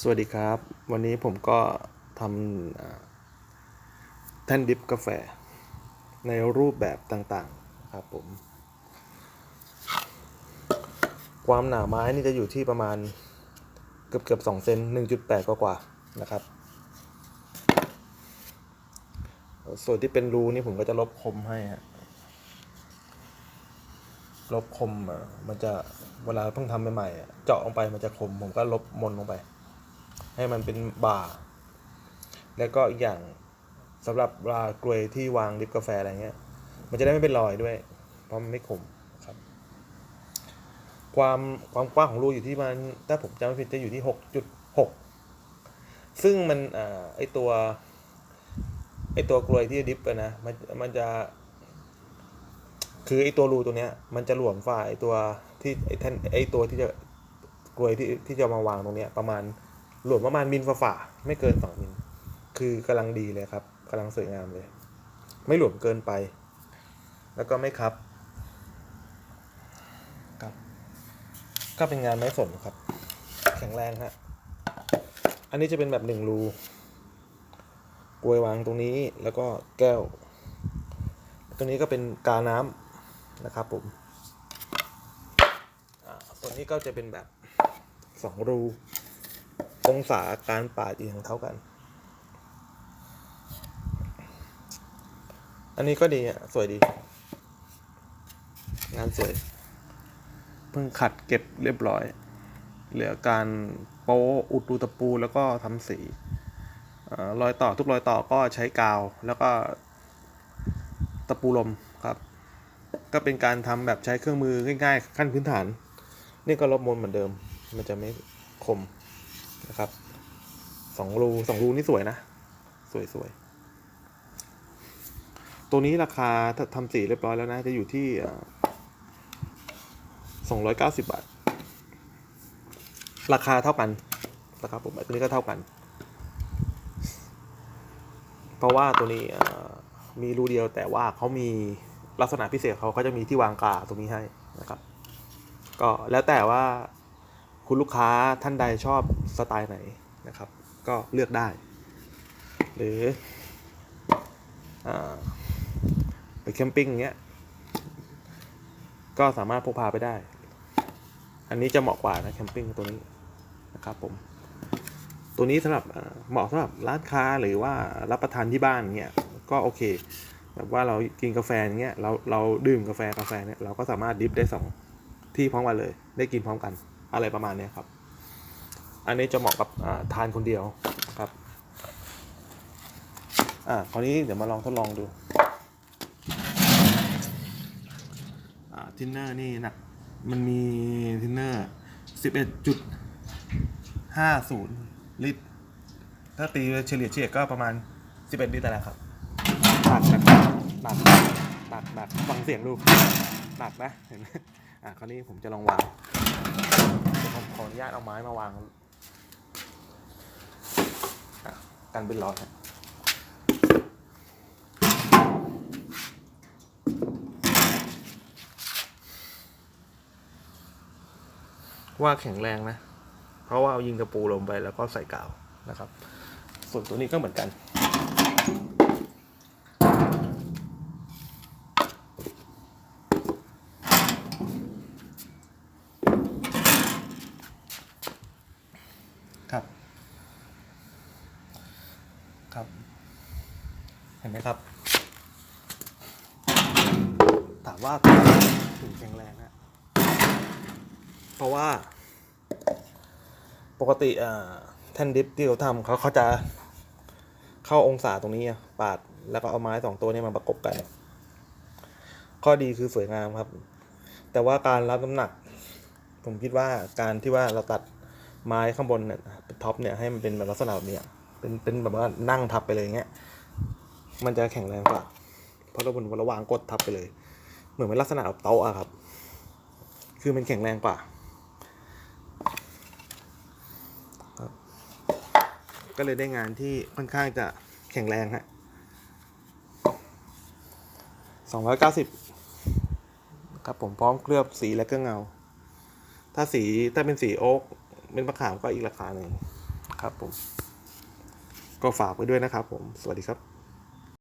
สวัสดีครับ วันนี้ผมก็ทำแท่นดิฟกาแฟ ในรูปแบบต่างๆครับผม ความหนาไม้นี่จะอยู่ที่ประมาณเกือบเกือบสองเซนหนึ่งจุดแปดกว่าๆนะครับ ส่วนที่เป็นรูนี่ผมก็จะลบคมให้ฮะลบคมอะมันจะเวลาเพิ่งทำใหม่ๆเจาะลงไปมันจะคมผมก็ลบมนลงไป ให้มันเป็นบ่า แล้วก็อีกอย่างสำหรับเวลากลวยที่วางดริบกาแฟอะไรเงี้ย มันจะได้ไม่เป็นรอยด้วย เพราะมันไม่คมครับ ความความกว้างของรูอยู่ที่มันถ้าผมจำไม่ผิดจะอยู่ที่หกจุดหกซึ่งมันอไอตัวไอตัวกลวยที่ดิฟอะนะมันมันจะ คือไอตัวรูตัวเนี้ย มันจะหลวมฝ่ายตัวที่ไอแท่นไอตัวที่จะกลวยที่ที่จะมาวางตรงเนี้ยประมาณ หลวมประมาณมิลฝ่าๆไม่เกินสองมิลคือกำลังดีเลยครับกำลังสวยงามเลย ไม่หลวมเกินไป แล้วก็ไม่ครับครับ ก็เป็นงานไม้สนครับ แข็งแรงฮะอันนี้จะเป็นแบบหนึ่งรูกลวยวางตรงนี้แล้วก็แก้ว ตรงนี้ก็เป็นกาน้ำนะครับผมอ่าส่วนนี้ก็จะเป็นแบบสองรู องศาการปาดอีกเท่ากัน อันนี้ก็ดีอะ สวยดี งานสวย เพิ่งขัดเก็บเรียบร้อย เหลือการโป๊อุดรูตะปูแล้วก็ทำสีเอ่อรอยต่อทุกรอยต่อก็ใช้กาวแล้วก็ตะปูลมครับ ก็เป็นการทำแบบใช้เครื่องมือง่ายๆขั้นพื้นฐาน นี่ก็ลบมนเหมือนเดิม มันจะไม่คม นะครับสองรูสองรูนี่สวยนะ สวยสวยตัวนี้ราคาถ้าทำสีเรียบร้อยแล้วนะ จะอยู่ที่สองร้อยเก้าสิบบาท ราคาเท่ากันนะครับผมตัวนี้ก็เท่ากัน เพราะว่าตัวนี้มีรูเดียวแต่ว่าเขามีลักษณะพิเศษเขาเขาจะมีที่วางกาตรงนี้ให้นะครับ ก็แล้วแต่ว่า คุณลูกค้าท่านใดชอบสไตล์ไหนนะครับ ก็เลือกได้ หรืออไปแคมปิ้งเงี้ย ก็สามารถพกพาไปได้ อันนี้จะเหมาะกว่านะแคมปิ้งตัวนี้นะครับผม ตัวนี้สำหรับเหมาะสำหรับร้านค้าหรือว่ารับประทานที่บ้านเงี้ยก็โอเคแบบว่าเรากินกาแฟอย่างเงี้ยเราเราดื่มกาแฟกาแฟเนี่ยเราก็สามารถดิฟได้สองที่พร้อมกันเลย ได้กินพร้อมกัน อะไรประมาณนี้ครับ อันนี้จะเหมาะกับทานคนเดียวครับ อ่าคราวนี้เดี๋ยวมาลองทดลองดูทินเนอร์นี่หนัก มันมีทินเนอร์สิบเอ็ดจุดห้าศูนย์ลิตร ถ้าตีเฉลี่ยเฉลี่ยก็ประมาณสิบเอ็ดลิตรแหละครับ หนักหนักหนักหนักหนักฟังเสียงดูหนักนะ เห็นไหมอ่าคราวนี้ผมจะลองวาง ผมขออนุญาตเอาไม้มาวางกันเป็นร้อยว่าแข็งแรงนะ เพราะว่าเอายิงตะปูลงไปแล้วก็ใส่กาวนะครับ ส่วนตัวนี้ก็เหมือนกัน ครับ ครับ เห็นไหมครับถามว่าถึงแข็งแรงนะเพราะว่า ปกติอ่าแท่นดิฟที่เขาทำเขาเขาจะเข้าองศาตรงนี้ปาดแล้วก็เอาไม้สองตัวนี้มาประกบกัน ข้อดีคือสวยงามครับ แต่ว่าการรับน้ำหนัก ผมคิดว่าการที่ว่าเราตัด ไม้ข้างบนเนี่ยเป็นท็อปเนี่ยให้มันเป็นแบบลักษณะแบบนี้เป็นเป็นแบบว่านั่งทับไปเลยอย่างเงี้ยมันจะแข็งแรงกว่าเพราะเราบนราวางกดทับไปเลย เหมือนเป็นลักษณะแบบโต๊ะอะครับ คือมันแข็งแรงกว่าก็เลยได้งานที่ค่อนข้างจะแข็งแรงฮะสองร้อยเก้าสิบครับผมพร้อมเคลือบสีและเครื่องเงา ถ้าสีถ้าเป็นสีโอ๊ก เป็นมะขามก็อีกราคาหนึ่งครับผม ก็ฝากไว้ด้วยนะครับผม สวัสดีครับ